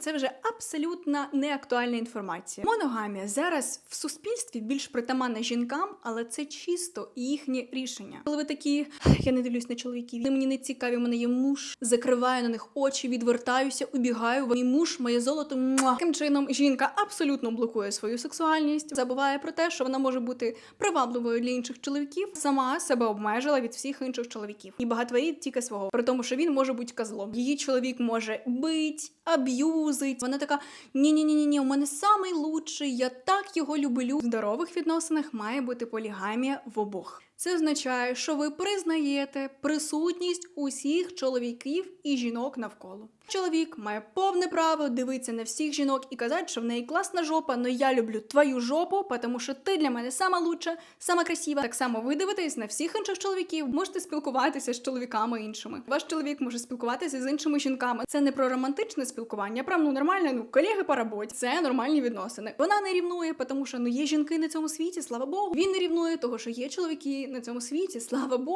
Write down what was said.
Це вже абсолютно неактуальна інформація. Моногамія зараз в суспільстві більш притаманна жінкам, але це чисто їхнє рішення. Коли ви такі, я не дивлюсь на чоловіків, вони мені не цікаві, мене є муж, закриваю на них очі, відвертаюся, убігаю. Мій муж, моє золото. Муа. Таким чином, жінка абсолютно блокує свою сексуальність, забуває про те, що вона може бути привабливою для інших чоловіків, сама себе обмежила від всіх інших чоловіків і багатворіть тільки свого, при тому, що він може бути козлом. Її чоловік може бить, аб'юзить. Вона така: ні, ні, ні, ні, ні, у мене самий лучший, я так його люблю. В здорових відносинах має бути полігамія в обох. Це означає, що ви признаєте присутність усіх чоловіків і жінок навколо. Чоловік має повне право дивитися на всіх жінок і казати, що в неї класна жопа, але я люблю твою жопу, тому що ти для мене сама лучша, сама красива. Так само ви дивитесь на всіх інших чоловіків, можете спілкуватися з чоловіками іншими. Ваш чоловік може спілкуватися з іншими жінками. Це не про романтичне спілкування, прям ну нормальне, ну колеги по роботі. Це нормальні відносини. Вона не рівнує, тому що ну є жінки на цьому світі, слава Богу. Він не рівнує того, що є чоловіки на цьому світі, слава Богу.